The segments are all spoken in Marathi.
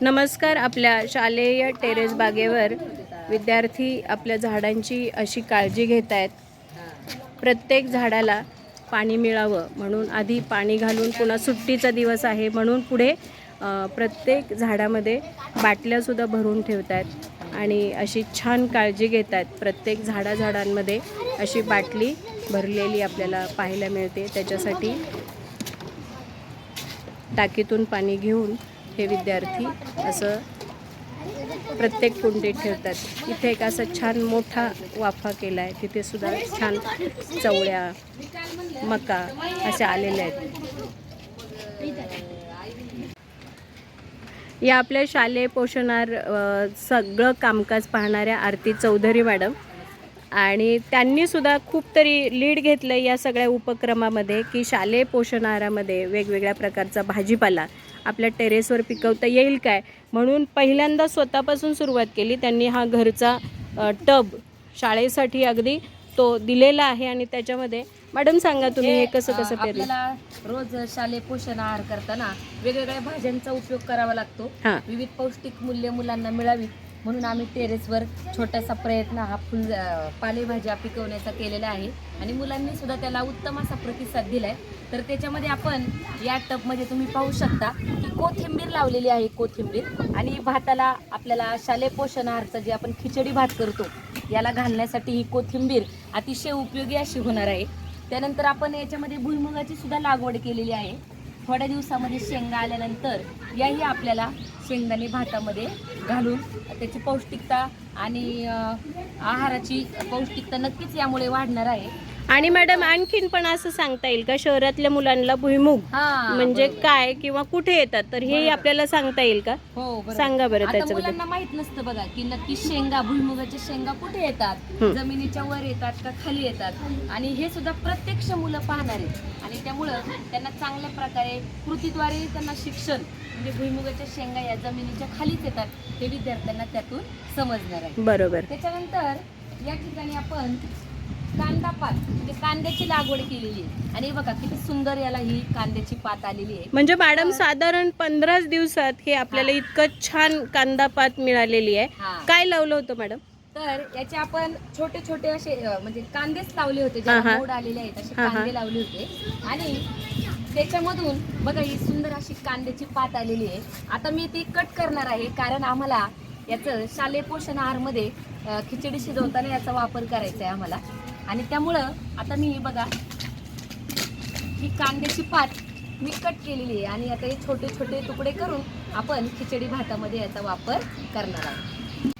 नमस्कार आपल्या शालेय टेरेस बागेवर विद्यार्थी आपल्या झाडांची अशी काळजी घेत आहेत. प्रत्येक झाडाला पाणी मिळावं म्हणून आधी पाणी घालून पुन्हा सुट्टीचा दिवस आहे म्हणून पुढे प्रत्येक झाडामध्ये बाटल्यासुद्धा भरून ठेवत आहेत आणि अशी छान काळजी घेत आहेत. प्रत्येक झाडा झाडांमध्ये अशी बाटली भरलेली आपल्याला पाहायला मिळते. त्याच्यासाठी टाकीतून पाणी घेऊन हे विद्यार्थी असं प्रत्येक कुंडीत ठेवतात. इथे एक असा छान मोठा वाफा केला आहे. तिथे सुद्धा छान चवळ्या मका अशा आलेल्या आहेत. या आपल्या शालेय पोषणार सगळं कामकाज पाहणाऱ्या आरती चौधरी मॅडम आणि त्यांनी सुद्धा खूप तरी लीड घेतलं या सगळ्या उपक्रमामध्ये की शालेय पोषण आहारामध्ये वेगवेगळ्या प्रकारचा भाजीपाला आपल्या टेरेसवर पिकवता येईल काय? म्हणून पहिल्यांदा स्वतःपासून सुरुवात केली. त्यांनी हा घरचा टब शाळेसाठी अगदी तो दिलेला आहे आणि त्याच्यामध्ये मॅडम सांगा तुम्ही हे कसं कसं पेरलं? आपल्याला रोज शालेय पोषण आहार करताना वेगवेगळ्या भाज्यांचा उपयोग करावा लागतो. हां. विविध पौष्टिक मूल्य मुलांना मिळावी. म्हणून आम्ही टेरेसवर छोटासा प्रयत्न हा फुल पालेभाज्या पिकवण्याचा केलेला आहे. आणि मुलांनी सुद्धा त्याला उत्तम असा प्रतिसाद दिलाय. तर त्याच्यामध्ये आपण या टबमध्ये तुम्ही पाहू शकता की कोथिंबीर लावलेली आहे कोथिंबीर. आणि भाताला आपल्याला शालेय पोषण आहारचं जे आपण खिचडी भात करतो याला घालण्यासाठी ही कोथिंबीर अतिशय उपयोगी अशी होणार आहे. त्यानंतर आपण याच्यामध्ये भुईमुगाची सुद्धा लागवड केलेली आहे. थोड्या दिवसामध्ये शेंगा आल्यानंतर याही आपल्याला शेंगदाणे भातामध्ये घालून त्याची पौष्टिकता आणि आहाराची पौष्टिकता नक्कीच यामुळे वाढणार आहे. आणि मॅडम आणखीन पण असं सांगता येईल का? शहरातल्या मुलांना भुईमुग हा म्हणजे बरोबर. काय किंवा कुठे येतात? तर हे बरोबर. आपल्याला सांगता येईल का? हो बरोबर. सांगा बरं आता त्याच्याबद्दल. मुलांना माहीत नसतं बघा की नक्की शेंगा भुईमुगाच्या शेंगा कुठे येतात? हं. जमिनीच्या वर येतात का खाली येतात? आणि हे सुद्धा प्रत्यक्ष मुलं पाहणार. आहेत आणि त्यामुळं त्यांना चांगल्या प्रकारे कृतीद्वारे त्यांना शिक्षण म्हणजे भुईमुगाच्या शेंगा या जमिनीच्या खालीच येतात हे विद्यार्थ्यांना त्यातून समजणार आहे. बरोबर. त्याच्यानंतर या ठिकाणी आपण कांदा पात. म्हणजे कांद्याची लागवड केलेली आहे. आणि हे बघा किती सुंदर याला ही कांद्याची पात आलेली आहे. म्हणजे मॅडम साधारण पंधराच दिवसात हे आपल्याला इतकं छान कांदा पात मिळालेली आहे. काय लावलं होतं मॅडम? तर याचे आपण छोटे छोटे असे अ, म्हणजे कांदेच लावले होते. हा, हा. मोड आलेले आहेत असे हा, हा. कांदे लावले होते. आणि त्याच्यामधून बघा ही सुंदर अशी कांद्याची पात आलेली आहे. आता मी ती कट करणार आहे कारण आम्हाला याचं शालेय पोषण आहारमध्ये अ, खिचडी शिजवताना याचा वापर करायचा आहे आम्हाला. आणि त्यामुळं आता मी बघा ही कांद्याची पात मी कट केलेली आहे. आणि आता हे छोटे छोटे तुकडे करून आपण खिचडी भातामध्ये याचा वापर करणार आहोत.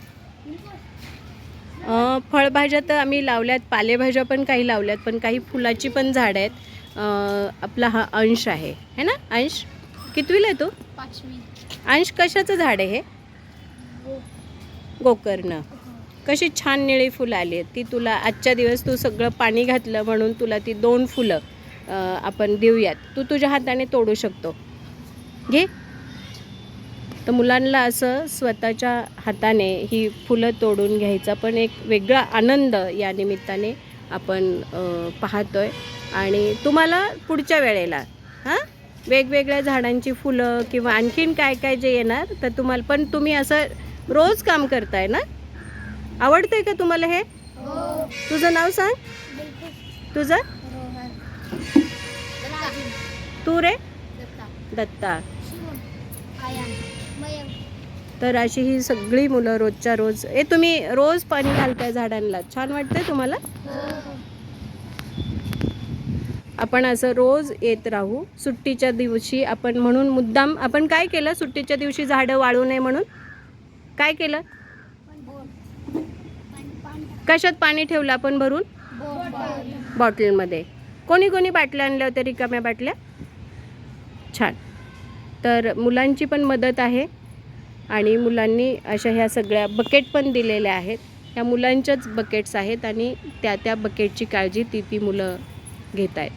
अं, फळभाज्या तर आम्ही लावल्यात पालेभाज्या पण काही लावल्यात पण काही फुलाची पण झाड आहेत. अं, आपला हा अंश आहे. है ना अंश? कितवीला आहे तू? पाचवी. अंश कशाचं झाड आहे हे? गोकर्ण. कशी छान निळी फुलं आली आहेत. ती तुला आजच्या दिवस तू सगळं पाणी घातलं म्हणून तुला ती दोन फुलं आपण देऊयात. तू तुझ्या हाताने तोडू शकतो. घे. तर मुलांना असं स्वतःच्या हाताने ही फुलं तोडून घ्यायचा पण एक वेगळा आनंद या निमित्ताने आपण पाहतो पाहतोय. आणि तुम्हाला पुढच्या वेळेला हां? वेगवेगळ्या झाडांची फुलं किंवा आणखीन काय काय जे येणार तर तुम्हाला पण तुम्ही असं रोज काम करताय ना? आवडतंय का तुम्हाला हे? तुझं नाव सांग. तुझं? तू रे? दत्ता. तर अशी ही सगळी मुलं रोजच्या रोज ए तुम्ही रोज पाणी घालताय झाडांना. छान वाटतंय तुम्हाला? आपण असं रोज येत राहू. सुट्टीच्या दिवशी आपण म्हणून मुद्दाम आपण काय केलं? सुट्टीच्या दिवशी झाडं वाळू नये म्हणून? काय केलं? कशात पाणी ठेवलं आपण भरून? बॉटलमध्ये. कोणी कोणी बाटल्या आणल्या होत्या रिकाम्या बाटल्या? छान. तर मुलांची पण मदत आहे आणि मुलांनी अशा ह्या सगळ्या बकेट पण दिलेल्या आहेत. ह्या मुलांच्याच बकेट्स आहेत आणि त्या त्या बकेटची काळजी ती ती मुलं घेत आहेत